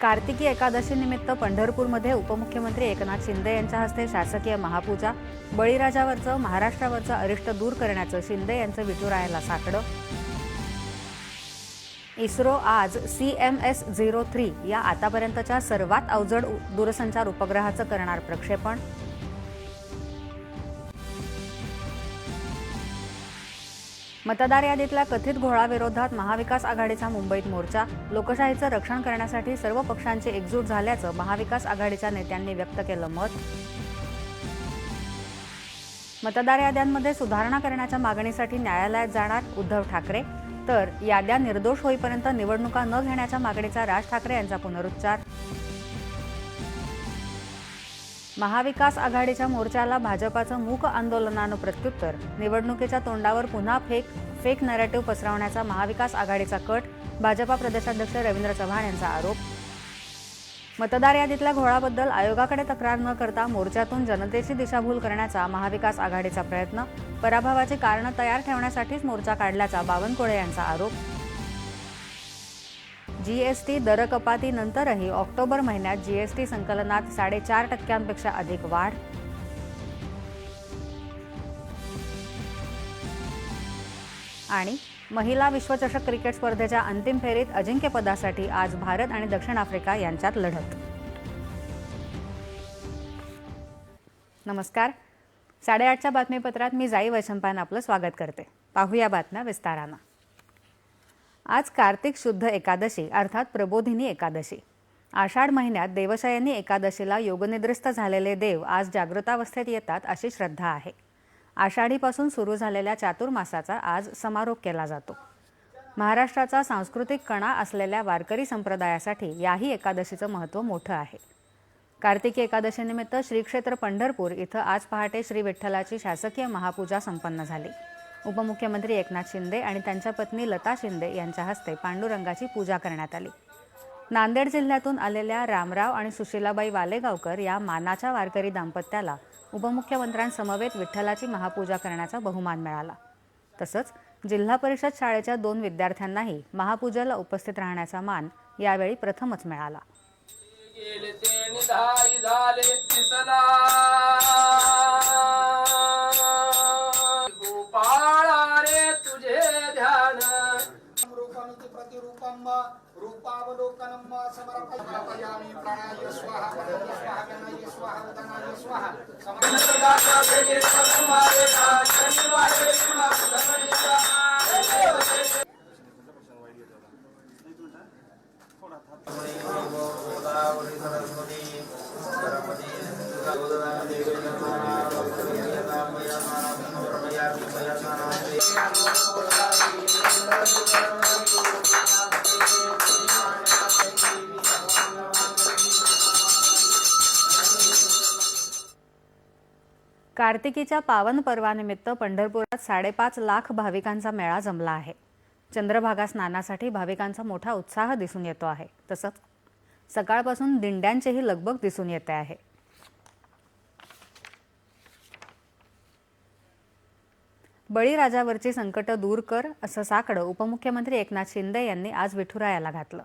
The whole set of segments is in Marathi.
कार्तिकी एकादशी निमित्त पंढरपूरमध्ये उपमुख्यमंत्री एकनाथ शिंदे यांच्या हस्ते शासकीय महापूजा बळीराजावरचं महाराष्ट्रावरचं अरिष्ट दूर करण्याचं शिंदे यांचं विठुरायाला साकडं. इस्रो आज C M S zero three या आतापर्यंतच्या सर्वात अवजड दूरसंचार उपग्रहाचं करणार प्रक्षेपण. मतदार यादीतल्या कथित घोळाविरोधात महाविकास आघाडीचा मुंबईत मोर्चा लोकशाहीचं रक्षण करण्यासाठी सर्व पक्षांची एकजूट झाल्याचं महाविकास आघाडीच्या नेत्यांनी व्यक्त केलं मत. मतदार याद्यांमध्ये सुधारणा करण्याच्या मागणीसाठी न्यायालयात जाणार उद्धव ठाकरे. तर याद्या निर्दोष होईपर्यंत निवडणुका न घेण्याच्या मागणीचा राज ठाकरे यांचा पुनरुच्चार. महाविकास आघाडीच्या मोर्चाला भाजपाचं मूक आंदोलनानं प्रत्युत्तर. निवडणुकीच्या तोंडावर पुन्हा फेक फेक नॅरेटिव्ह पसरवण्याचा महाविकास आघाडीचा कट भाजपा प्रदेशाध्यक्ष रवींद्र चव्हाण यांचा आरोप. मतदार यादीतल्या घोळाबद्दल आयोगाकडे तक्रार न करता मोर्चातून जनतेची दिशाभूल करण्याचा महाविकास आघाडीचा प्रयत्न पराभवाची कारणं तयार ठेवण्यासाठीच मोर्चा काढल्याचा बावनकुळे यांचा आरोप. जी एस टी दरकपातीनंतरही ऑक्टोबर महिन्यात जी एस टी संकलनात साडेचार टक्क्यांपेक्षा अधिक वाढ आणि महिला विश्वचषक क्रिकेट स्पर्धेच्या अंतिम फेरीत अजिंक्यपदासाठी आज भारत आणि दक्षिण आफ्रिका यांच्यात लढत. नमस्कार. साडेआठच्या बातमीपत्रात मी जाई वैशंपान आपलं स्वागत करते. पाहूया बातम्या विस्तारानं. आज कार्तिक शुद्ध एकादशी अर्थात प्रबोधिनी एकादशी. आषाढ महिन्यात देवशयनी एकादशीला योगनिद्रिस्त झालेले देव आज जागृतावस्थेत येतात अशी श्रद्धा आहे. आषाढीपासून सुरू झालेल्या चातुर्मासाचा आज समारोप केला जातो. महाराष्ट्राचा सांस्कृतिक कणा असलेल्या वारकरी संप्रदायासाठी याही एकादशीचं महत्त्व मोठं आहे. कार्तिकी एकादशीनिमित्त श्रीक्षेत्र पंढरपूर इथं आज पहाटे श्री विठ्ठलाची शासकीय महापूजा संपन्न झाली. उपमुख्यमंत्री एकनाथ शिंदे आणि त्यांच्या पत्नी लता शिंदे यांच्या हस्ते पांडुरंगाची पूजा करण्यात आली. नांदेड जिल्ह्यातून आलेल्या रामराव आणि सुशीलाबाई वालेगावकर या मानाच्या वारकरी दाम्पत्याला उपमुख्यमंत्र्यांसमवेत विठ्ठलाची महापूजा करण्याचा बहुमान मिळाला. तसंच जिल्हा परिषद शाळेच्या दोन विद्यार्थ्यांनाही महापूजेला उपस्थित राहण्याचा मान यावेळी प्रथमच मिळाला. ప్రయామి ప్రాణాయ స్వాహ స్వాహ గణాయ స్వాహ. ఉదనాయ స్వాహ సమయ कार्तिकीच्या पावन पर्वानिमित्त पंढरपुरात साडेपाच लाख भाविकांचा मेळा जमला आहे. चंद्रभागा स्नानासाठी भाविकांचा मोठा उत्साह दिसून येतो आहे. तसंच सकाळपासून दिंड्यांचीही लगबग दिसून येते आहे. बळीराजावरची संकटं दूर कर असं साकडं उपमुख्यमंत्री एकनाथ शिंदे यांनी आज विठुरायाला घातलं.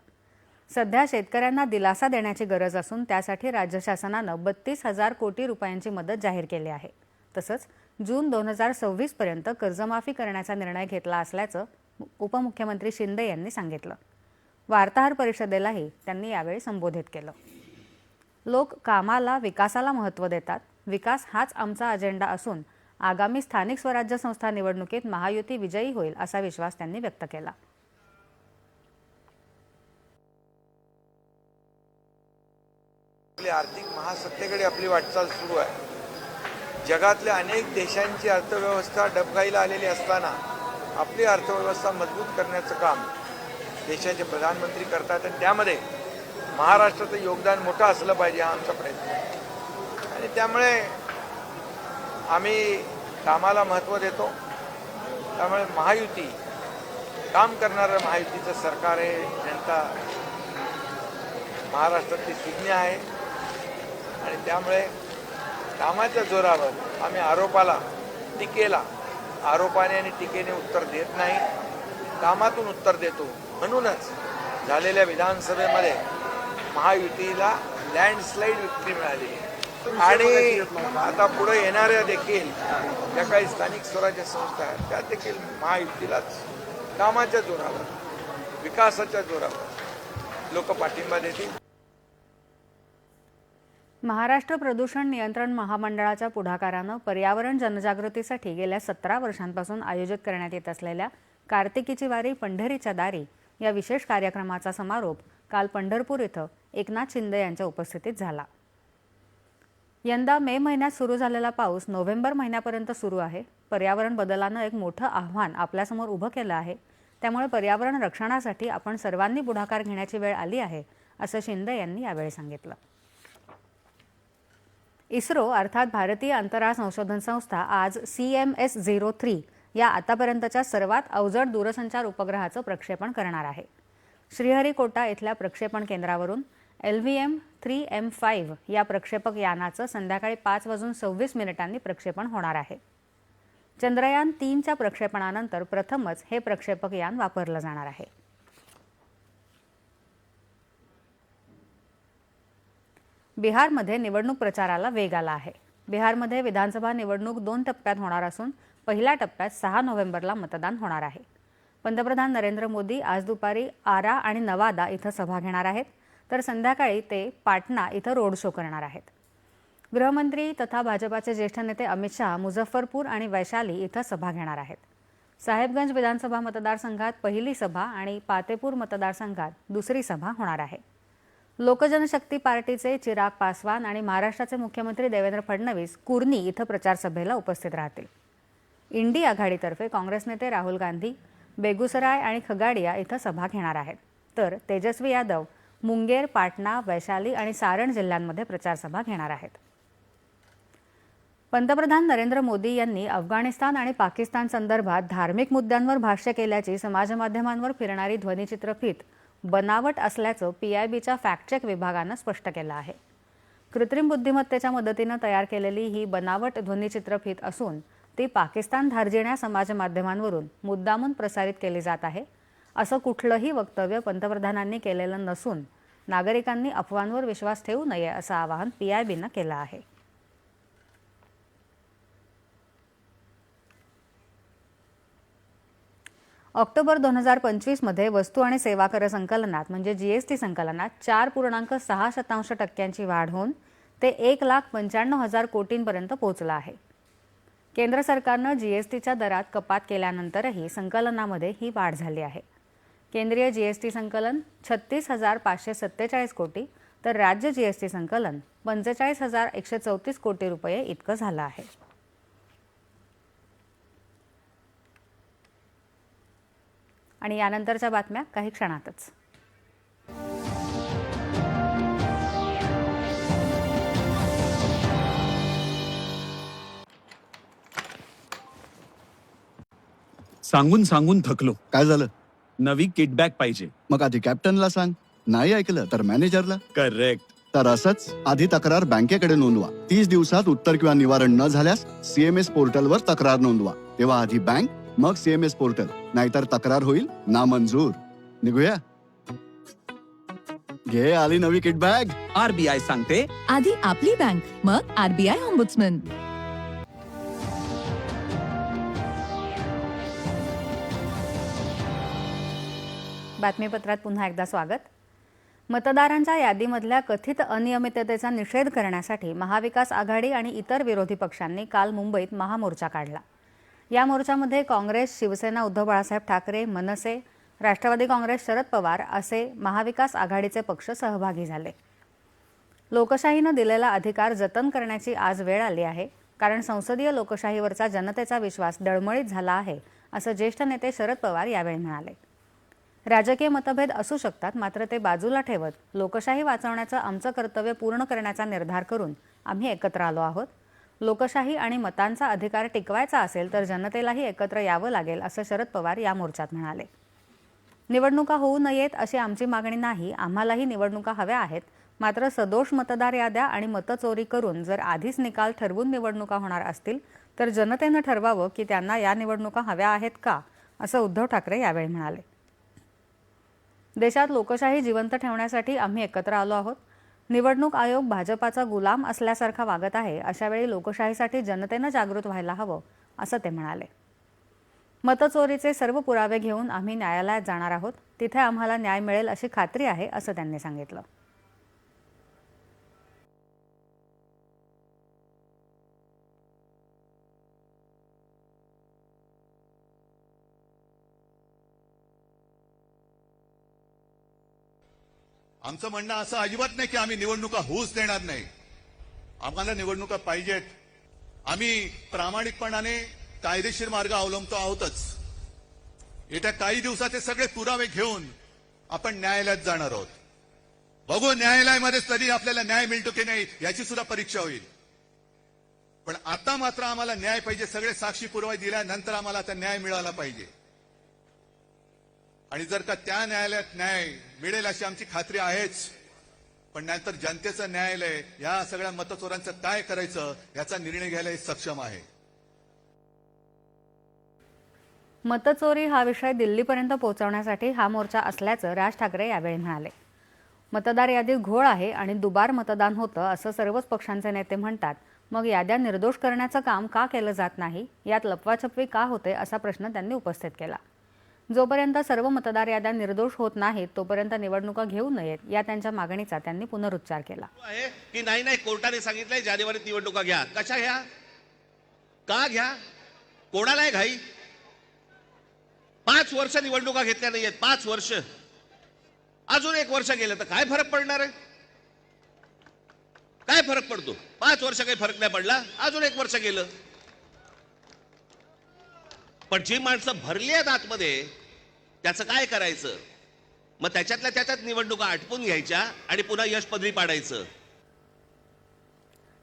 सध्या शेतकऱ्यांना दिलासा देण्याची गरज असून त्यासाठी राज्य शासनानं बत्तीस हजार कोटी रुपयांची मदत जाहीर केली आहे. तसंच जून दोन हजार सव्वीसपर्यंत कर्जमाफी करण्याचा निर्णय घेतला असल्याचं उपमुख्यमंत्री शिंदे यांनी सांगितलं. वार्ताहर परिषदेलाही त्यांनी यावेळी संबोधित केलं. लोक कामाला विकासाला महत्त्व देतात. विकास हाच आमचा अजेंडा असून आगामी स्थानिक स्वराज्य संस्था निवडणुकीत महायुती विजयी होईल असा विश्वास त्यांनी व्यक्त केला. आर्थिक महासत्तेकडे आपली वाटचाल सुरू आहे. जगातल्या अनेक देशांची अर्थव्यवस्था डबघाईला आलेली असताना आपली अर्थव्यवस्था मजबूत करण्याचं काम देशाचे प्रधानमंत्री करतात आणि त्यामध्ये महाराष्ट्राचं योगदान मोठं असलं पाहिजे हा आमचा प्रयत्न आहे. आणि त्यामुळे आम्ही कामाला महत्त्व देतो. त्यामुळे महायुती काम करणारं महायुतीचं सरकार आहे. जनता महाराष्ट्रातली सुज्ञ आहे. आणि त्यामुळे कामाच्या जोरावर आम्ही आरोपाला टीकेला. आरोपाने आणि टीकेने उत्तर देत नाही. कामातून उत्तर देतो. म्हणूनच झालेल्या विधानसभेमध्ये महायुतीला लँडस्लाईड विक्री मिळालेली आहे. आणि आता पुढे येणाऱ्या देखील ज्या काही स्थानिक स्वराज्य संस्था आहेत त्या देखील महायुतीलाच कामाच्या जोरावर विकासाच्या जोरावर लोक पाठिंबा देतील. महाराष्ट्र प्रदूषण नियंत्रण महामंडळाच्या पुढाकारानं पर्यावरण जनजागृतीसाठी गेल्या सतरा वर्षांपासून आयोजित करण्यात येत असलेल्या कार्तिकीची वारी पंढरीच्या दारी या विशेष कार्यक्रमाचा समारोप काल पंढरपूर इथं एकनाथ शिंदे यांच्या उपस्थितीत झाला. यंदा मे महिन्यात सुरू झालेला पाऊस नोव्हेंबर महिन्यापर्यंत सुरू आहे. पर्यावरण बदलानं एक मोठं आव्हान आपल्यासमोर उभं केलं आहे. त्यामुळे पर्यावरण रक्षणासाठी आपण सर्वांनी पुढाकार घेण्याची वेळ आली आहे असं शिंदे यांनी यावेळी सांगितलं. इस्रो अर्थात भारतीय अंतराळ संशोधन संस्था आज C M S zero three या आतापर्यंतच्या सर्वात अवजड दूरसंचार उपग्रहाचं प्रक्षेपण करणार आहे. श्रीहरिकोटा इथल्या प्रक्षेपण केंद्रावरून L V M three M five या प्रक्षेपक यानाचं संध्याकाळी पाच वाजून सव्वीस मिनिटांनी प्रक्षेपण होणार आहे. चंद्रयान तीनच्या प्रक्षेपणानंतर प्रथमच हे प्रक्षेपक यान वापरलं जाणार आहे. बिहारमध्ये निवडणूक प्रचाराला वेग आला आहे. बिहारमध्ये विधानसभा निवडणूक दोन टप्प्यात होणार असून पहिल्या टप्प्यात सहा नोव्हेंबरला मतदान होणार आहे. पंतप्रधान नरेंद्र मोदी आज दुपारी आरा आणि नवादा इथं सभा घेणार आहेत. तर संध्याकाळी ते पाटणा इथं रोड शो करणार आहेत. गृहमंत्री तथा भाजपाचे ज्येष्ठ नेते अमित शहा मुझफ्फरपूर आणि वैशाली इथं सभा घेणार आहेत. साहेबगंज विधानसभा मतदारसंघात पहिली सभा आणि पातेपूर मतदारसंघात दुसरी सभा होणार आहे. लोकजनशक्ती पार्टीचे चिराग पासवान आणि महाराष्ट्राचे मुख्यमंत्री देवेंद्र फडणवीस कुर्नी इथं प्रचारसभेला उपस्थित राहतील. इंडी आघाडीतर्फे काँग्रेस नेते राहुल गांधी बेगुसराय आणि खगाडिया इथं सभा घेणार आहेत. तर तेजस्वी यादव मुंगेर पाटणा वैशाली आणि सारण जिल्ह्यांमध्ये प्रचारसभा घेणार आहेत. पंतप्रधान नरेंद्र मोदी यांनी अफगाणिस्तान आणि पाकिस्तान संदर्भात धार्मिक मुद्द्यांवर भाष्य केल्याची समाजमाध्यमांवर फिरणारी ध्वनिचित्रफित बनावट असल्याचं पीआयबीच्या फॅक्टचेक विभागानं स्पष्ट केलं आहे. कृत्रिम बुद्धिमत्तेच्या मदतीनं तयार केलेली ही बनावट ध्वनिचित्रफीत असून ती पाकिस्तान धार्जिण्या समाजमाध्यमांवरून मुद्दामून प्रसारित केली जात आहे. असं कुठलंही वक्तव्य पंतप्रधानांनी केलेलं नसून नागरिकांनी अफवांवर विश्वास ठेवू नये असं आवाहन पीआयबीनं केलं आहे. ऑक्टोबर दोन हजार पंचवीसमध्ये वस्तू आणि सेवा कर संकलनात म्हणजे जीएसटी संकलनात चार पूर्णांक सहा शतांश टक्क्यांची वाढ होऊन ते एक लाख पंच्याण्णव हजार कोटींपर्यंत पोहोचलं आहे. केंद्र सरकारनं जीएसटीच्या दरात कपात केल्यानंतरही संकलनामध्ये ही वाढ झाली आहे. केंद्रीय जीएसटी संकलन छत्तीस हजार पाचशे सत्तेचाळीस कोटी तर राज्य जीएसटी संकलन पंचेचाळीस हजार एकशे चौतीस कोटी रुपये इतकं झालं आहे. आणि यानंतरच्या बातम्या काही क्षणातच. सांगून सांगून थकलो. काय झालं? नवी किटबॅक पाहिजे. मग आधी कॅप्टनला सांग. नाही ऐकलं तर मॅनेजरला. करेक्ट. तर असंच आधी तक्रार बँकेकडे नोंदवा. तीस दिवसात उत्तर किंवा निवारण न झाल्यास सीएमएस पोर्टलवर तक्रार नोंदवा. तेव्हा आधी बँक मग सीएमएस पोर्टल. नाहीतर तक्रार होईल नामंजूर. निघूया? घे आली नवी किटबॅग आरबीआय सांगते. आधी आपली बँक मग आरबीआय ऑम्बुड्समन बातमीपत्रात पुन्हा एकदा स्वागत. मतदारांच्या यादीमधल्या कथित अनियमिततेचा निषेध करण्यासाठी महाविकास आघाडी आणि इतर विरोधी पक्षांनी काल मुंबईत महामोर्चा काढला. या मोर्चामध्ये काँग्रेस शिवसेना उद्धव बाळासाहेब ठाकरे मनसे राष्ट्रवादी काँग्रेस शरद पवार असे महाविकास आघाडीचे पक्ष सहभागी झाले. लोकशाहीनं दिलेला अधिकार जतन करण्याची आज वेळ आली आहे कारण संसदीय लोकशाहीवरचा जनतेचा विश्वास डळमळीत झाला आहे असं ज्येष्ठ नेते शरद पवार यावेळी म्हणाले. राजकीय मतभेद असू शकतात मात्र ते बाजूला ठेवत लोकशाही वाचवण्याचं आमचं कर्तव्य पूर्ण करण्याचा निर्धार करून आम्ही एकत्र आलो आहोत. लोकशाही आणि मतांचा अधिकार टिकवायचा असेल तर जनतेलाही एकत्र यावं लागेल असं शरद पवार या मोर्चात म्हणाले. निवडणुका होऊ नयेत अशी आमची मागणी नाही आम्हालाही निवडणुका हव्या आहेत. मात्र सदोष मतदार याद्या आणि मतचोरी करून जर आधीच निकाल ठरवून निवडणुका होणार असतील तर जनतेनं ठरवावं की त्यांना या निवडणुका हव्या आहेत का असं उद्धव ठाकरे यावेळी म्हणाले. देशात लोकशाही जिवंत ठेवण्यासाठी आम्ही एकत्र आलो आहोत. निवडणूक आयोग भाजपाचा गुलाम असल्यासारखा वागत आहे. अशावेळी लोकशाहीसाठी जनतेनं जागृत व्हायला हवं असं ते म्हणाले. मतचोरीचे सर्व पुरावे घेऊन आम्ही न्यायालयात जाणार आहोत. तिथे आम्हाला न्याय मिळेल अशी खात्री आहे असं त्यांनी सांगितलं. आमचं म्हणणं असं अजिबात नाही की आम्ही निवडणुका होऊच देणार नाही. आम्हाला निवडणुका पाहिजेत. आम्ही प्रामाणिकपणाने कायदेशीर मार्ग अवलंबतो आहोतच. येत्या काही दिवसात हे सगळे पुरावे घेऊन आपण न्यायालयात जाणार आहोत. बघू न्यायालयामध्ये तरी आपल्याला न्याय मिळतो की नाही याची सुद्धा परीक्षा होईल. पण आता मात्र आम्हाला न्याय पाहिजे सगळे साक्षी पुरावे दिल्यानंतर आम्हाला आता न्याय मिळाला पाहिजे. आणि जर का त्या न्यायालयात न्याय मिळेल अशी आमची खात्री आहेच. पण नंतर जनतेचं न्यायालय या सगळ्या मतचोरांचं काय करायचं याचा निर्णय घ्यायला सक्षम आहे. मतचोरी हा विषय दिल्लीपर्यंत पोहोचवण्यासाठी हा मोर्चा असल्याचं राज ठाकरे यावेळी म्हणाले. मतदार यादीत घोळ आहे आणि दुबार मतदान होतं असं सर्वच पक्षांचे नेते म्हणतात. मग याद्या निर्दोष करण्याचं काम का केलं जात नाही? यात लपवाछपवी का होते असा प्रश्न त्यांनी उपस्थित केला. जोपर्यंत सर्व मतदार याद्या निर्दोष होत नाहीत तोपर्यंत निवडणुका घेऊ नयेत या त्यांच्या मागणीचा त्यांनी पुनरुच्चार केला. आहे की नाही नाही कोर्टाने सांगितलंय जानेवारीत निवडणुका घ्या. कशा घ्या? का घ्या? कोणाला आहे घाई? पाच वर्ष निवडणुका घेतल्या नाहीयेत पाच वर्ष. अजून एक वर्ष गेलं तर काय फरक पडणार आहे? काय फरक पडतो? पाच वर्ष काही फरक नाही पडला अजून एक वर्ष गेलं. पण जी माणसं भरली आहेत आतमध्ये त्याचं काय करायचं? मग त्याच्यातल्या त्याच्यात निवडणुका आटपून घ्यायच्या आणि पुन्हा यश पदरी पाडायचं.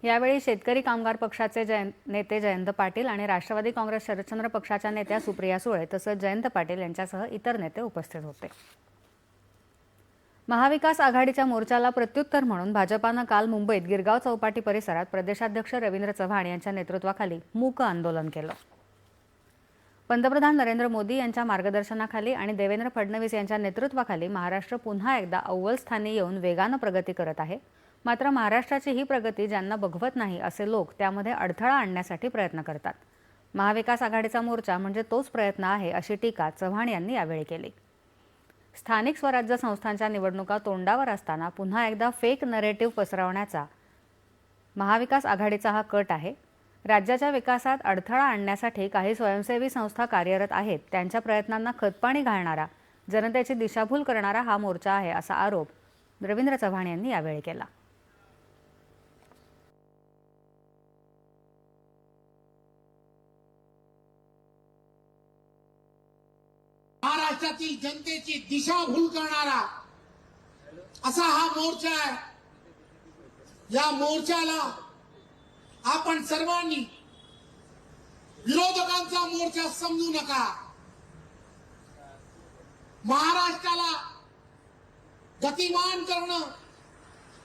यावेळी शेतकरी कामगार पक्षाचे जयंत नेते जयंत पाटील आणि राष्ट्रवादी काँग्रेस शरदचंद्र पक्षाच्या नेत्या सुप्रिया सुळे तसंच जयंत पाटील यांच्यासह इतर नेते उपस्थित होते. महाविकास आघाडीच्या मोर्चाला प्रत्युत्तर म्हणून भाजपानं काल मुंबईत गिरगाव चौपाटी परिसरात प्रदेशाध्यक्ष रवींद्र चव्हाण यांच्या नेतृत्वाखाली मूक आंदोलन केलं. पंतप्रधान नरेंद्र मोदी यांच्या मार्गदर्शनाखाली आणि देवेंद्र फडणवीस यांच्या नेतृत्वाखाली महाराष्ट्र पुन्हा एकदा अव्वल स्थानी येऊन वेगानं प्रगती करत आहे. मात्र महाराष्ट्राची ही प्रगती ज्यांना बघवत नाही असे लोक त्यामध्ये अडथळा आणण्यासाठी प्रयत्न करतात. महाविकास आघाडीचा मोर्चा म्हणजे तोच प्रयत्न आहे अशी टीका चव्हाण यांनी यावेळी केली. स्थानिक स्वराज्य संस्थांच्या निवडणुका तोंडावर असताना पुन्हा एकदा फेक नरेटिव्ह पसरवण्याचा महाविकास आघाडीचा हा कट आहे. राज्याच्या विकासात अडथळा आणण्यासाठी काही स्वयंसेवी संस्था कार्यरत आहेत. त्यांच्या प्रयत्नांना खतपाणी घालणारा जनतेची दिशाभूल करणारा हा मोर्चा आहे असा आरोप रवींद्र चव्हाण यांनी यावेळी केला. महाराष्ट्रातील जनतेची दिशाभूल करणारा असा हा मोर्चा आहे. या मोर्चाला आपण सर्वांनी विरोधकांचा मोर्चा समजू नका. महाराष्ट्राला गतिमान करणं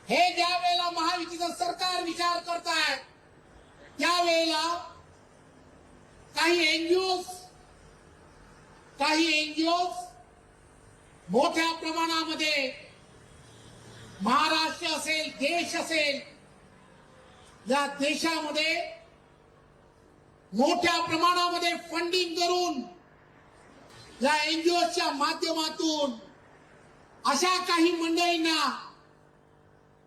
हे ज्या वेळेला महायुतीचं सरकार विचार करताय त्यावेळेला काही एनजीओ काही एनजीओ मोठ्या प्रमाणामध्ये महाराष्ट्र असेल देश असेल या देशामध्ये मोठ्या प्रमाणामध्ये फंडिंग करून या एनजीओच्या माध्यमातून अशा काही मंडळींना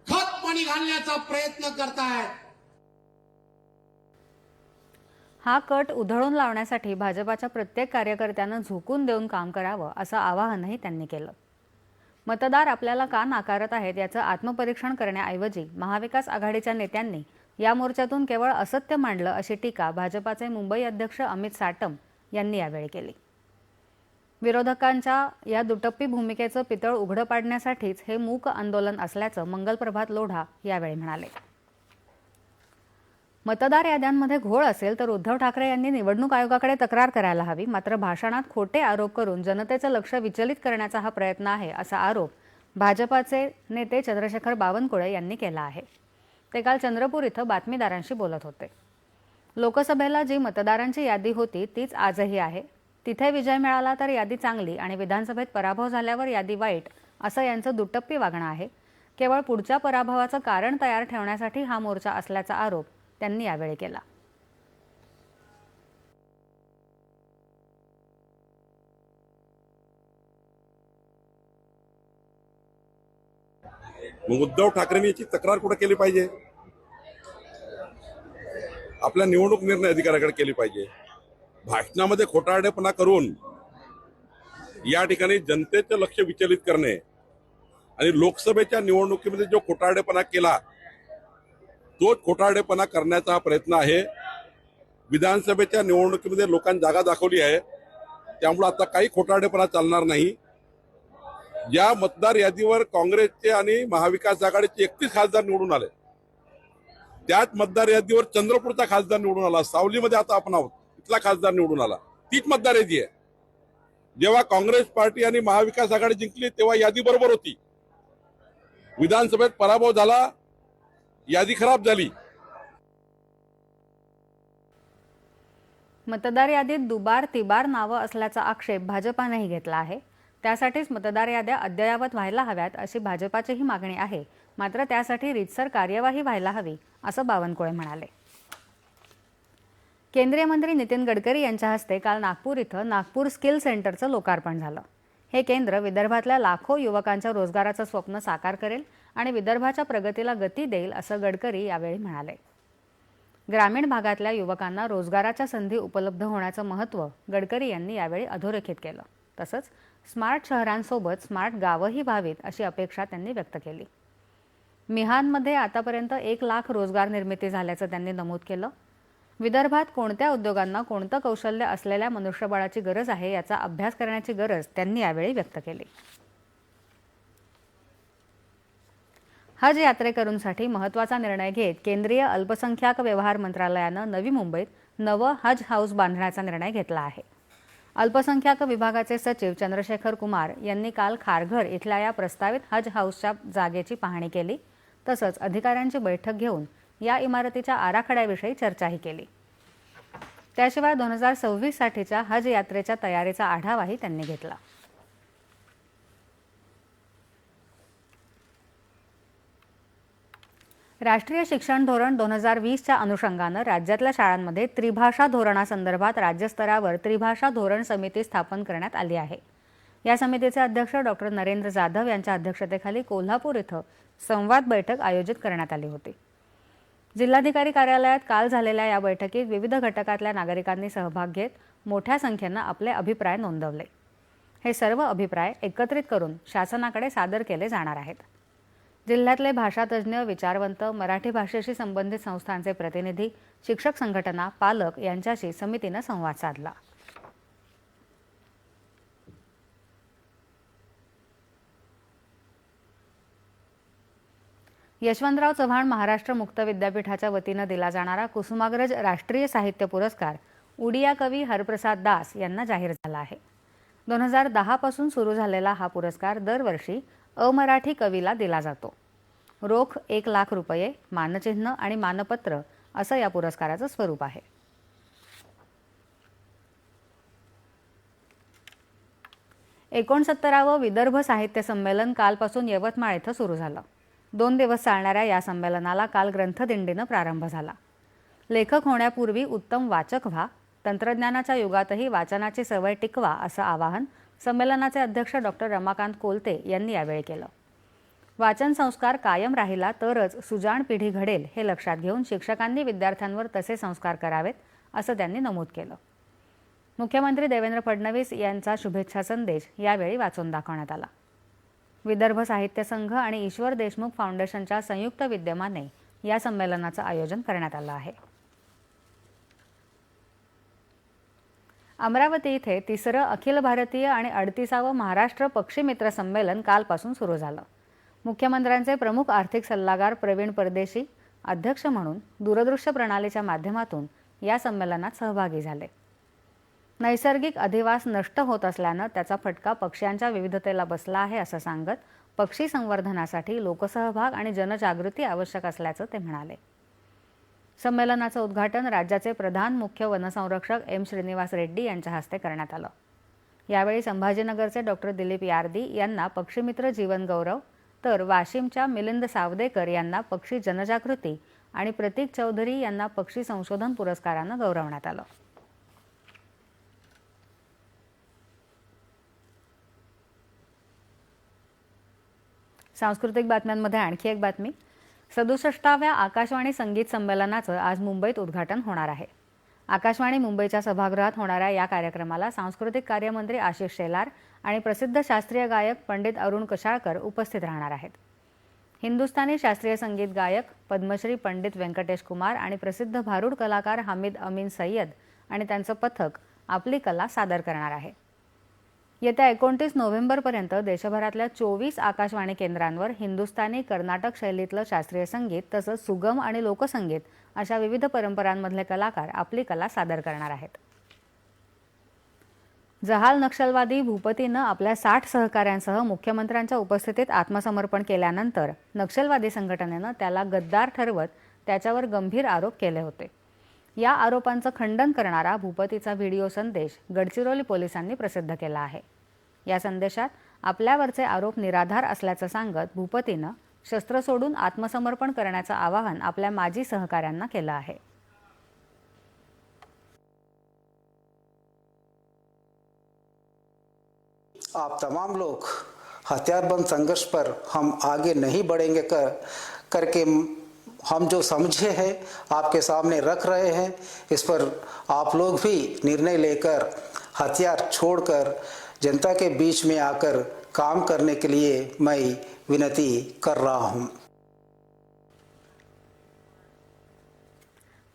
खत पाणी घालण्याचा प्रयत्न करतायत. हा कट उधळून लावण्यासाठी भाजपाच्या प्रत्येक कार्यकर्त्यानं झोकून देऊन काम करावं असं आवाहनही त्यांनी केलं. मतदार आपल्याला का नाकारत आहेत याचं आत्मपरीक्षण करण्याऐवजी महाविकास आघाडीच्या नेत्यांनी या मोर्चातून केवळ असत्य मांडलं अशी टीका भाजपाचे मुंबई अध्यक्ष अमित साटम यांनी यावेळी केली. विरोधकांच्या या दुटप्पी भूमिकेचं पितळ उघडं पाडण्यासाठीच हे मूक आंदोलन असल्याचं मंगलप्रभात लोढा यावेळी म्हणाले. मतदार याद्यांमध्ये घोळ असेल तर उद्धव ठाकरे यांनी निवडणूक आयोगाकडे तक्रार करायला हवी मात्र भाषणात खोटे आरोप करून जनतेचं लक्ष विचलित करण्याचा हा प्रयत्न आहे असा आरोप भाजपाचे नेते चंद्रशेखर बावनकुळे यांनी केला आहे. ते काल चंद्रपूर इथं बातमीदारांशी बोलत होते. लोकसभेला जी मतदारांची यादी होती तीच आजही आहे. तिथे विजय मिळाला तर यादी चांगली आणि विधानसभेत पराभव झाल्यावर यादी वाईट असं यांचं दुटप्पी वागणं आहे. केवळ पुढच्या पराभवाचं कारण तयार ठेवण्यासाठी हा मोर्चा असल्याचा आरोप त्यांनी यावेळी केला. मग उद्धव ठाकरेंनी याची तक्रार कुठे केली पाहिजे? आपल्या निवडणूक निर्णय अधिकाऱ्याकडे केली पाहिजे. भाषणामध्ये खोटारडेपणा करून या ठिकाणी जनतेचं लक्ष विचलित करणे आणि लोकसभेच्या निवडणुकीमध्ये जो खोटारडेपणा केला तोच खोटारडेपणा करण्याचा हा प्रयत्न आहे. विधानसभेच्या निवडणुकीमध्ये लोकांनी जागा दाखवली आहे. त्यामुळे आता काही खोटारडेपणा चालणार नाही. या मतदार यादीवर काँग्रेसचे आणि महाविकास आघाडीचे एकतीस खासदार निवडून आले. त्याच मतदार यादीवर चंद्रपूरचा खासदार निवडून आला. सावलीमध्ये आता आपण आहोत. इथला खासदार निवडून आला. तीच मतदार यादी आहे. जेव्हा काँग्रेस पार्टी आणि महाविकास आघाडी जिंकली तेव्हा यादी बरोबर होती. विधानसभेत पराभव झाला. यादी खराब झाली. मतदार यादीत दुबार तिबार नावं असल्याचा आक्षेप भाजपानेही घेतला आहे. त्यासाठीच मतदार याद्या अद्ययावत व्हायला हव्यात अशी भाजपाचीही मागणी आहे. मात्र त्यासाठी रीतसर कार्यवाही व्हायला हवी असं बावनकुळे म्हणाले. केंद्रीय मंत्री नितीन गडकरी यांच्या हस्ते काल नागपूर इथं नागपूर स्किल सेंटरचं लोकार्पण झालं. हे केंद्र विदर्भातल्या लाखो युवकांच्या रोजगाराचं स्वप्न साकार करेल आणि विदर्भाच्या प्रगतीला गती देईल असं गडकरी यावेळी म्हणाले. ग्रामीण भागातल्या युवकांना रोजगाराच्या संधी उपलब्ध होण्याचं महत्त्व गडकरी यांनी यावेळी अधोरेखित केलं. तसंच स्मार्ट शहरांसोबत स्मार्ट गावंही व्हावीत अशी अपेक्षा त्यांनी व्यक्त केली. मिहानमध्ये आतापर्यंत एक लाख रोजगार निर्मिती झाल्याचं त्यांनी नमूद केलं. विदर्भात कोणत्या उद्योगांना कोणतं कौशल्य असलेल्या मनुष्यबळाची गरज आहे याचा अभ्यास करण्याची गरज त्यांनी यावेळी व्यक्त केली. हज यात्रेकरूंसाठी महत्त्वाचा निर्णय घेत केंद्रीय अल्पसंख्याक व्यवहार मंत्रालयानं नवी मुंबईत नवं हज हाऊस बांधण्याचा निर्णय घेतला आहे. अल्पसंख्याक विभागाचे सचिव चंद्रशेखर कुमार यांनी काल खारघर इथल्या या प्रस्तावित हज हाऊसच्या जागेची पाहणी केली. तसंच अधिकाऱ्यांची बैठक घेऊन या इमारतीच्या आराखड्याविषयी चर्चाही केली. त्याशिवाय दोन हजार सव्वीस साठीच्या हज यात्रेच्या तयारीचा आढावाही त्यांनी घेतला. राष्ट्रीय शिक्षण धोरण दोन हजार वीसच्या अनुषंगानं राज्यातल्या शाळांमध्ये त्रिभाषा धोरणासंदर्भात राज्यस्तरावर त्रिभाषा धोरण समिती स्थापन करण्यात आली आहे. या समितीचे अध्यक्ष डॉक्टर नरेंद्र जाधव यांच्या अध्यक्षतेखाली कोल्हापूर इथं संवाद बैठक आयोजित करण्यात आली होती. जिल्हाधिकारी कार्यालयात काल झालेल्या या बैठकीत विविध घटकातल्या नागरिकांनी सहभाग घेत मोठ्या संख्येनं आपले अभिप्राय नोंदवले. हे सर्व अभिप्राय एकत्रित करून शासनाकडे सादर केले जाणार आहेत. जिल्ह्यातले भाषातज्ज्ञ विचारवंत मराठी भाषेशी संबंधित संस्थांचे प्रतिनिधी शिक्षक संघटना पालक यांच्याशी समितीनं संवाद साधला. यशवंतराव चव्हाण महाराष्ट्र मुक्त विद्यापीठाच्या वतीनं दिला जाणारा कुसुमाग्रज राष्ट्रीय साहित्य पुरस्कार उडिया कवी हरप्रसाद दास यांना जाहीर झाला आहे. दोन हजार दहापासून सुरू झालेला हा पुरस्कार दरवर्षी अमराठी कवीला दिला जातो. रोख एक लाख रुपये मानचिन्ह आणि मानपत्र असं या पुरस्काराचं स्वरूप आहे. एकोणसत्तरावं विदर्भ साहित्य संमेलन कालपासून यवतमाळ इथं सुरू झालं. दोन दिवस चालणाऱ्या या संमेलनाला काल ग्रंथदिंडीनं प्रारंभ झाला. लेखक होण्यापूर्वी उत्तम वाचक व्हा तंत्रज्ञानाच्या युगातही वाचनाची सवय टिकवा असं आवाहन संमेलनाचे अध्यक्ष डॉक्टर रमाकांत कोलते यांनी यावेळी केलं. वाचन संस्कार कायम राहिला तरच सुजाण पिढी घडेल हे लक्षात घेऊन शिक्षकांनी विद्यार्थ्यांवर तसे संस्कार करावेत असं त्यांनी नमूद केलं. मुख्यमंत्री देवेंद्र फडणवीस यांचा शुभेच्छा संदेश यावेळी वाचून दाखवण्यात आला. विदर्भ साहित्य संघ आणि ईश्वर देशमुख फाउंडेशनच्या संयुक्त विद्यमाने या संमेलनाचं आयोजन करण्यात आलं आहे. अमरावती इथे तिसरं अखिल भारतीय आणि अडतीसावं महाराष्ट्र पक्षी मित्र संमेलन कालपासून सुरू झालं. मुख्यमंत्र्यांचे प्रमुख आर्थिक सल्लागार प्रवीण परदेशी अध्यक्ष म्हणून दूरदृश्य प्रणालीच्या माध्यमातून या संमेलनात सहभागी झाले. नैसर्गिक अधिवास नष्ट होत असल्यानं त्याचा फटका पक्ष्यांच्या विविधतेला बसला आहे असं सांगत पक्षी संवर्धनासाठी लोकसहभाग आणि जनजागृती आवश्यक असल्याचं ते म्हणाले. संमेलनाचं उद्घाटन राज्याचे प्रधान मुख्य वनसंरक्षक एम श्रीनिवास रेड्डी यांच्या हस्ते करण्यात आलं. यावेळी संभाजीनगरचे डॉक्टर दिलीप यार्दी यांना पक्षीमित्र जीवन गौरव तर वाशिमच्या मिलिंद सावदेकर यांना पक्षी जनजागृती आणि प्रतीक चौधरी यांना पक्षी संशोधन पुरस्कारानं गौरवण्यात आलं. सांस्कृतिक बातम्यांमध्ये आणखी एक बातमी. सदुसष्टाव्या आकाशवाणी संगीत संमेलनाचं आज मुंबईत उद्घाटन होणार आहे. आकाशवाणी मुंबईच्या सभागृहात होणाऱ्या या कार्यक्रमाला सांस्कृतिक कार्यमंत्री आशिष शेलार आणि प्रसिद्ध शास्त्रीय गायक पंडित अरुण कशाळकर उपस्थित राहणार आहेत. हिंदुस्थानी शास्त्रीय संगीत गायक पद्मश्री पंडित व्यंकटेश कुमार आणि प्रसिद्ध भारूड कलाकार हामिद अमीन सय्यद आणि त्यांचं पथक आपली कला सादर करणार आहे. येत्या एकोणतीस नोव्हेंबरपर्यंत देशभरातल्या चोवीस आकाशवाणी केंद्रांवर हिंदुस्थानी कर्नाटक शैलीतलं शास्त्रीय संगीत तसंच सुगम आणि लोकसंगीत अशा विविध परंपरांमधले कलाकार आपली कला सादर करणार आहेत. जहाल नक्षलवादी भूपतीनं आपल्या साठ सहकाऱ्यांसह मुख्यमंत्र्यांच्या उपस्थितीत आत्मसमर्पण केल्यानंतर नक्षलवादी संघटनेनं त्याला गद्दार ठरवत त्याच्यावर गंभीर आरोप केले होते. या आरोपांचं खंडन करणारा भूपतीचा व्हिडिओ संदेश गडचिरोली पोलिसांनी प्रसिद्ध केला आहे. या संदेशात आपल्यावरचे आरोप निराधार असल्याचं सांगत भूपतीनं शस्त्र सोडून आत्मसमर्पण करण्याचं आवाहन आपल्या माजी सहकाऱ्यांना केलं आहे. आप तमाम लोग हथियारबंद संघर्ष पर हम आगे नहीं बढ़ेंगे कर करके हम जो समझे हैं आपके सामने रख रहे हैं इस पर आप लोग भी निर्णय लेकर हथियार छोड़कर जनता के बीच में आकर काम करने के लिए मैं विनती कर रहा हूँ।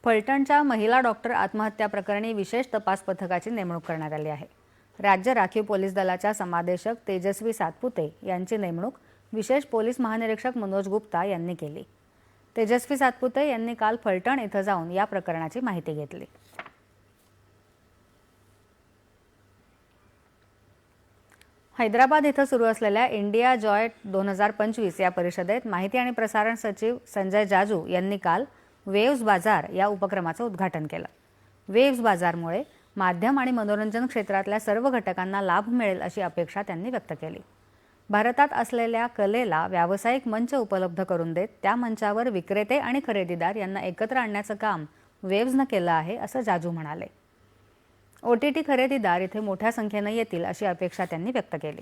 फलटणच्या महिला डॉक्टर आत्महत्या प्रकरणी विशेष तपास पथकाची नेमणूक करण्यात आली आहे. राज्य राखीव पोलीस दलाच्या समादेशक तेजस्वी सातपुते यांची नेमणूक विशेष पोलीस महानिरीक्षक मनोज गुप्ता यांनी केली. तेजस्वी सातपुते यांनी काल फलटण इथं जाऊन या प्रकरणाची माहिती घेतली. हैदराबाद इथं सुरू असलेल्या इंडिया जॉय दोन हजार पंचवीस या परिषदेत माहिती आणि प्रसारण सचिव संजय जाजू यांनी काल वेव्ज बाजार या उपक्रमाचं उद्घाटन केलं. वेव्ज बाजारमुळे माध्यम आणि मनोरंजन क्षेत्रातल्या सर्व घटकांना लाभ मिळेल अशी अपेक्षा त्यांनी व्यक्त केली. भारतात असलेल्या कलेला व्यावसायिक मंच उपलब्ध करून देत त्या मंचावर विक्रेते आणि खरेदीदार यांना एकत्र आणण्याचं काम वेव्जनं केलं आहे असं जाजू म्हणाले. ओ टी टी खरेदीदार इथे मोठ्या संख्येनं येतील अशी अपेक्षा त्यांनी व्यक्त केली.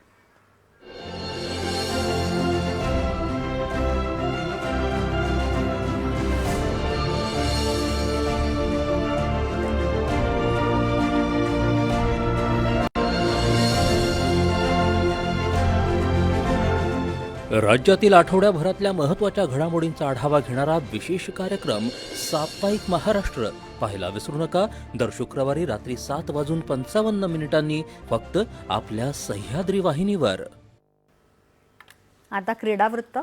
राज्यातील आठवड्याभरातल्या महत्त्वाच्या घडामोडींचा आढावा घेणारा विशेष कार्यक्रम साप्ताहिक महाराष्ट्र. पाहायला विसरू नका. दर शुक्रवारी रात्री सात वाजून पंचावन्न मिनिटांनी फक्त आपल्या सह्याद्री वाहिनीवर. आता क्रीडावृत्त.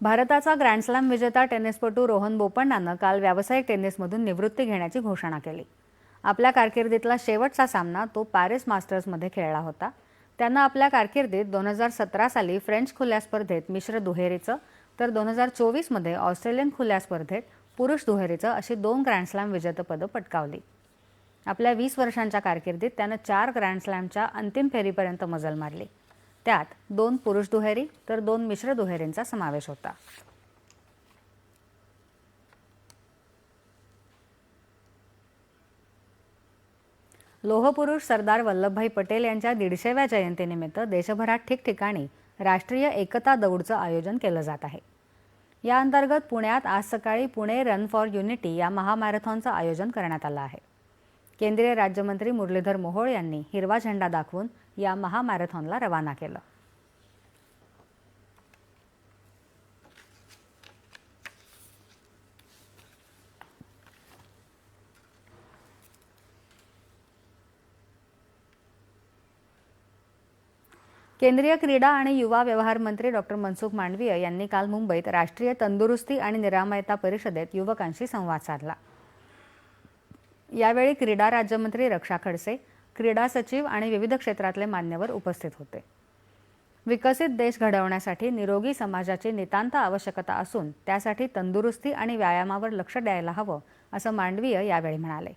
भारताचा ग्रँडस्लॅम विजेता टेनिसपटू रोहन बोपण्णानं काल व्यावसायिक टेनिसमधून निवृत्ती घेण्याची घोषणा केली. आपल्या कारकिर्दीतला शेवटचा सामना तो पॅरिस मास्टर्समध्ये खेळला होता. त्यांना आपल्या कारकिर्दीत दोन हजार सतरा साली फ्रेंच खुल्या स्पर्धेत मिश्र दुहेरीचं तर दोन हजार चोवीसमध्ये ऑस्ट्रेलियन खुल्या स्पर्धेत पुरुष दुहेरीचं अशी दोन ग्रँडस्लॅम विजेतेपदं पटकावली. आपल्या वीस वर्षांच्या कारकिर्दीत त्यानं चार ग्रँडस्लॅमच्या अंतिम फेरीपर्यंत मजल मारली. त्यात दोन पुरुष दुहेरी तर दोन मिश्र दुहेरींचा समावेश होता. लोहपुरुष सरदार वल्लभभाई पटेल यांच्या दीडशेव्या जयंतीनिमित्त देशभरात ठिकठिकाणी राष्ट्रीय एकता दौडचं आयोजन केलं जात आहे. या अंतर्गत पुण्यात आज सकाळी पुणे रन फॉर युनिटी या महामॅरेथॉनचं आयोजन करण्यात आलं आहे. केंद्रीय राज्यमंत्री मुरलीधर मोहोळ यांनी हिरवा झेंडा दाखवून या महामॅरेथॉनला रवाना केलं. केंद्रीय क्रीडा आणि युवा व्यवहार मंत्री डॉक्टर मनसुख मांडवीय यांनी काल मुंबईत राष्ट्रीय तंदुरुस्ती आणि निरामयता परिषदेत युवकांशी संवाद साधला. यावेळी क्रीडा राज्यमंत्री रक्षा खडसे क्रीडा सचिव आणि विविध क्षेत्रातले मान्यवर उपस्थित होते. विकसित देश घडवण्यासाठी निरोगी समाजाची नितांत आवश्यकता असून त्यासाठी तंदुरुस्ती आणि व्यायामावर लक्ष द्यायला हवं असं मांडवीय यावेळी म्हणाले.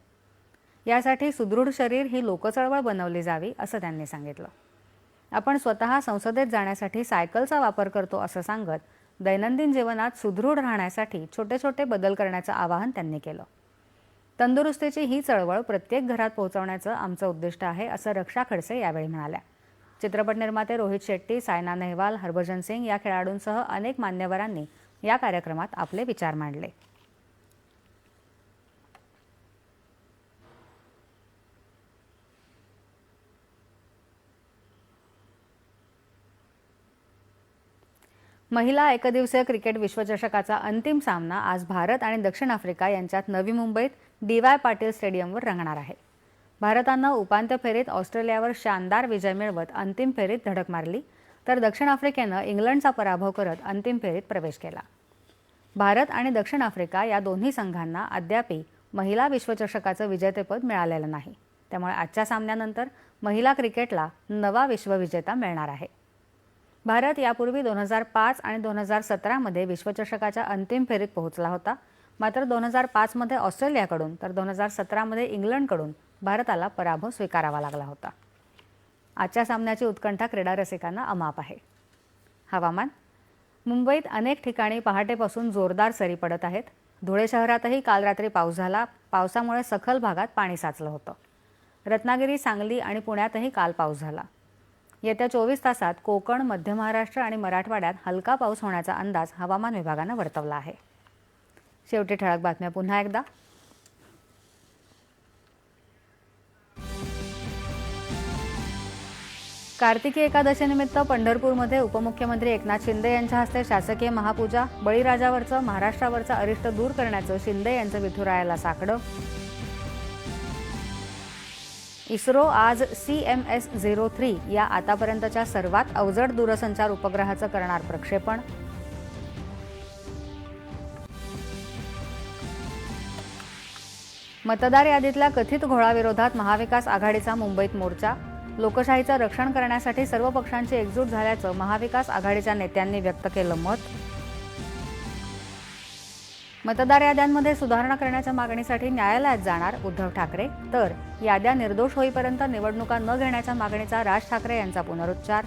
यासाठी सुदृढ शरीर ही लोकचळवळ बनवली जावी असं त्यांनी सांगितलं. आपण स्वतः संसदेत जाण्यासाठी सायकलचा वापर करतो असं सांगत दैनंदिन जीवनात सुदृढ राहण्यासाठी छोटे छोटे बदल करण्याचं आवाहन त्यांनी केलं. तंदुरुस्तीची ही चळवळ प्रत्येक घरात पोहोचवण्याचं आमचं उद्दिष्ट आहे असं रक्षा खडसे यावेळी म्हणाल्या. चित्रपट निर्माते रोहित शेट्टी सायना नेहवाल हरभजन सिंग या खेळाडूंसह अनेक मान्यवरांनी या कार्यक्रमात आपले विचार मांडले. महिला एकदिवसीय क्रिकेट विश्वचषकाचा अंतिम सामना आज भारत आणि दक्षिण आफ्रिका यांच्यात नवी मुंबईत डी वाय पाटील स्टेडियमवर रंगणार आहे. भारतानं उपांत्य फेरीत ऑस्ट्रेलियावर शानदार विजय मिळवत अंतिम फेरीत धडक मारली तर दक्षिण आफ्रिकेनं इंग्लंडचा पराभव करत अंतिम फेरीत प्रवेश केला. भारत आणि दक्षिण आफ्रिका या दोन्ही संघांना अद्यापही महिला विश्वचषकाचं विजेतेपद मिळालेलं नाही. त्यामुळे आजच्या सामन्यानंतर महिला क्रिकेटला नवा विश्वविजेता मिळणार आहे. भारत यापूर्वी दोन हजार पाच आणि दोन हजार सतरामध्ये विश्वचषकाच्या अंतिम फेरीत पोहोचला होता. मात्र दोन हजार पाचमध्ये ऑस्ट्रेलियाकडून तर दोन हजार सतरामध्ये इंग्लंडकडून भारताला पराभव स्वीकारावा लागला होता. आजच्या सामन्याची उत्कंठा क्रीडा रसिकांना अमाप आहे. हवामान. मुंबईत अनेक ठिकाणी पहाटेपासून जोरदार सरी पडत आहेत. धुळे शहरातही काल रात्री पाऊस झाला. पावसामुळे सखल भागात पाणी साचलं होतं. रत्नागिरी सांगली आणि पुण्यातही काल पाऊस झाला. येत्या चोवीस तासात कोकण मध्य महाराष्ट्र आणि मराठवाड्यात हलका पाऊस होण्याचा अंदाज हवामान विभागानं वर्तवला आहे. शेवटी ठळक बातम्या पुन्हा एकदा. कार्तिकी एकादशीनिमित्त पंढरपूरमध्ये उपमुख्यमंत्री एकनाथ शिंदे यांच्या हस्ते शासकीय महापूजा बळीराजावरचं महाराष्ट्रावरचं अरिष्ट दूर करण्याचं शिंदे यांचं विठुरायाला साकडं. इस्रो आज C M S zero three या आतापर्यंतच्या सर्वात अवजड दूरसंचार उपग्रहाचं करणार प्रक्षेपण. मतदार यादीतल्या कथित घोळाविरोधात महाविकास आघाडीचा मुंबईत मोर्चा. लोकशाहीचं रक्षण करण्यासाठी सर्व पक्षांची एकजूट झाल्याचं महाविकास आघाडीच्या नेत्यांनी व्यक्त केलं मत. मतदार याद्यांमध्ये सुधारणा करण्याच्या मागणीसाठी न्यायालयात जाणार उद्धव ठाकरे. तर याद्या निर्दोष होईपर्यंत निवडणुका न घेण्याच्या मागणीचा राज ठाकरे यांचा पुनरुच्चार.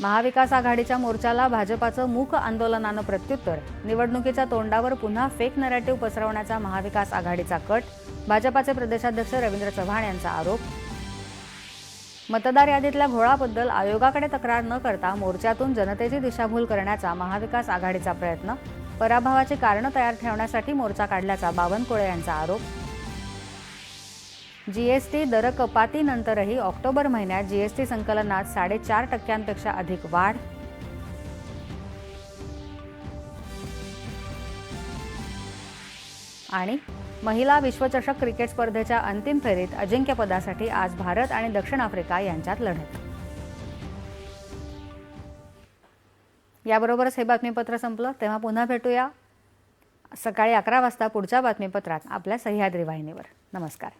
महाविकास आघाडीच्या मोर्चाला भाजपाचं मूक आंदोलनानं प्रत्युत्तर. निवडणुकीच्या तोंडावर पुन्हा फेक नरेटिव्ह पसरवण्याचा महाविकास आघाडीचा कट. भाजपाचे प्रदेशाध्यक्ष रवींद्र चव्हाण यांचा आरोप. मतदार यादीतल्या घोळाबद्दल आयोगाकडे तक्रार न करता मोर्चातून जनतेची दिशाभूल करण्याचा महाविकास आघाडीचा प्रयत्न पराभवाची कारणं तयार ठेवण्यासाठी मोर्चा काढल्याचा बावनकुळे यांचा आरोप. जीएसटी दर कपातीनंतरही ऑक्टोबर महिन्यात जीएसटी संकलनात साडेचार टक्क्यांपेक्षा अधिक वाढ. आणि महिला विश्वचषक क्रिकेट स्पर्धेच्या अंतिम फेरीत अजिंक्यपदासाठी आज भारत आणि दक्षिण आफ्रिका यांच्यात लढत. याबरोबरच हे बातमीपत्र संपलं. तेव्हा पुन्हा भेटूया. सकाळी अकरा वाजता पुढच्या बातमीपत्रात आपल्या सह्याद्री वाहिनीवर. नमस्कार.